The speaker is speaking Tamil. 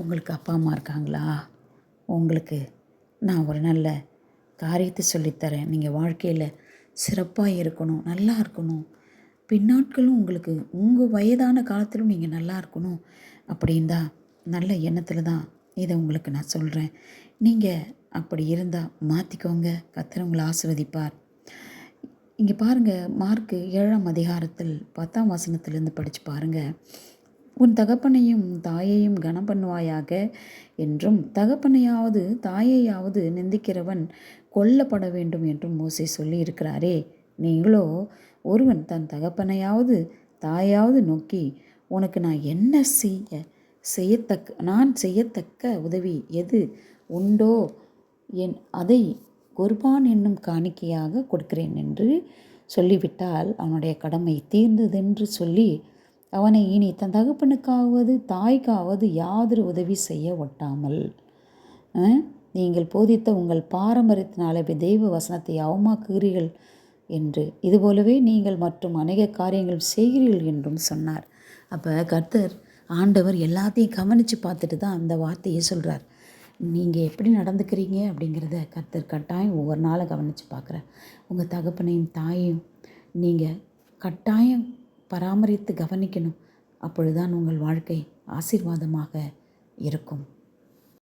உங்களுக்கு அப்பா அம்மா இருக்காங்களா? உங்களுக்கு நான் ஒரு நல்ல காரியத்தை சொல்லித்தரேன். நீங்கள் வாழ்க்கையில் சிறப்பாக இருக்கணும் நல்லா இருக்கணும். பின்னாட்களும் உங்களுக்கு உங்கள் வயதான காலத்திலும் நீங்கள் நல்லா இருக்கணும் அப்படின் தான் நல்ல எண்ணத்தில் தான் இதை உங்களுக்கு நான் சொல்கிறேன் நீங்கள் அப்படி இருந்தால் மாற்றிக்கோங்க கர்த்தர் உங்களை ஆசிர்வதிப்பார். இங்கே பாருங்கள் மார்க்கு ஏழாம் அதிகாரத்தில் பத்தாம் வசனத்திலேருந்து படித்து பாருங்கள் உன் தகப்பனையும் தாயையும் கனம் பண்ணுவாயாக என்றும் தகப்பனையாவது தாயையாவது நிந்திக்கிறவன் கொல்லப்பட வேண்டும் என்றும் மோசை சொல்லி இருக்கிறாரே நீங்களோ ஒருவன் தன் தகப்பனையாவது தாயாவது நோக்கி உனக்கு நான் என்ன செய்ய செய்யத்தக்க நான் செய்யத்தக்க உதவி எது உண்டோ என் அதை குர்பான் என்னும் காணிக்கையாக கொடுக்கிறேன் என்று சொல்லிவிட்டால் அவனுடைய கடமை தீர்ந்ததென்று சொல்லி அவனை இனி தன் தகப்பனுக்காவது தாய்க்காவது யாதொரு உதவி செய்ய ஒட்டாமல் நீங்கள் போதித்த உங்கள் பாரம்பரியத்தினாலே தெய்வ வசனத்தை அவமாக்குகிறீர்கள் என்று. இதுபோலவே நீங்கள் மற்றும் அநேக காரியங்கள் செய்கிறீர்கள் என்றும் சொன்னார். அப்போ கர்த்தர் ஆண்டவர் எல்லாத்தையும் கவனித்து பார்த்துட்டு தான் அந்த வார்த்தையை சொல்கிறார் நீங்கள் எப்படி நடந்துக்கிறீங்க அப்படிங்கிறத கர்த்தர் கட்டாயம் ஒவ்வொரு நாளும் கவனித்து பார்க்குறேன் உங்கள் தகப்பனையும் தாயையும் நீங்கள் கட்டாயம் பராமரித்து கவனிக்கணும். அப்பொழுதுதான் உங்கள் வாழ்க்கை ஆசீர்வாதமாக இருக்கும்.